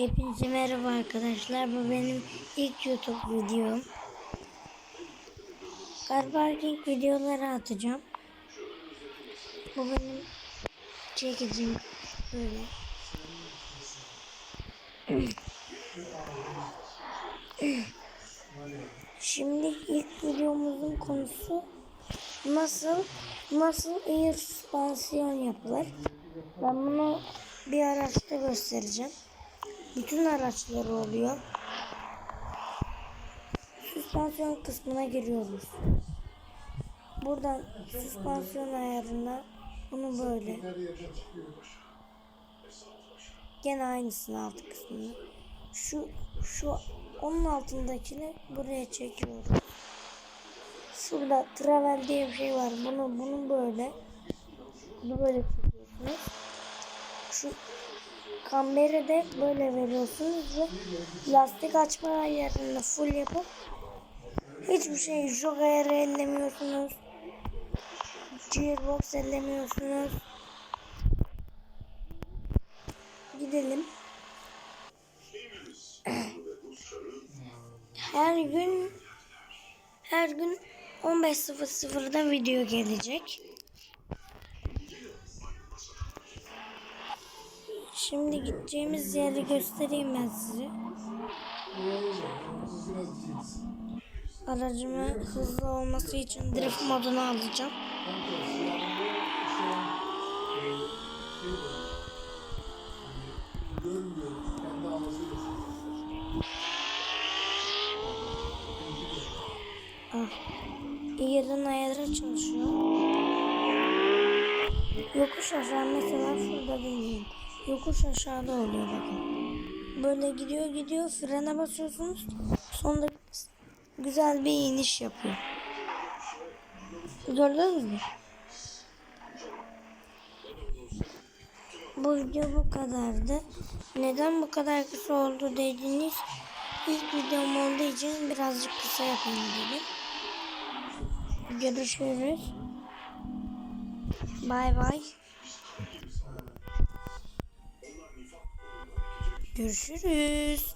Hepinize merhaba arkadaşlar. Bu benim ilk YouTube videom. İlk videoları atacağım. Bu benim çekicim böyle. Şimdi ilk videomuzun konusu nasıl nasıl air süspansiyon yapılır. Ben bunu bir araçta göstereceğim. Bütün araçları oluyor. Süspansiyon kısmına giriyoruz. Buradan süspansiyon ayarına bunu böyle. Gene aynısını alt kısmını. Şu şu onun altındakini buraya çekiyoruz. Şurada travel diye bir şey var. Bunu bunu böyle bunu böyle çekiyorsunuz. Şu kamberi de böyle veriyorsunuz ve lastik açma ayarını full yapıp hiçbir şey jog ayarı ellemiyorsunuz. Gearbox ellemiyorsunuz. Gidelim. Her gün her gün 15.00'da video gelecek. Şimdi gideceğimiz yeri göstereyim ben size. Aracımı hızlı olması için drift moduna alacağım. Ah, yerin ayarı çalışıyor. Yokuş aşağı mesela şurada değil. Yokuş aşağıda oluyor bakın. Böyle gidiyor gidiyor frene basıyorsunuz. Sonra güzel bir iniş yapıyor. Gördünüz mü? Bu video bu kadardı. Neden bu kadar kısa oldu dediğiniz ilk videom olduğu için birazcık kısa yapayım dedim. Görüşürüz. Bay bay. Görüşürüz.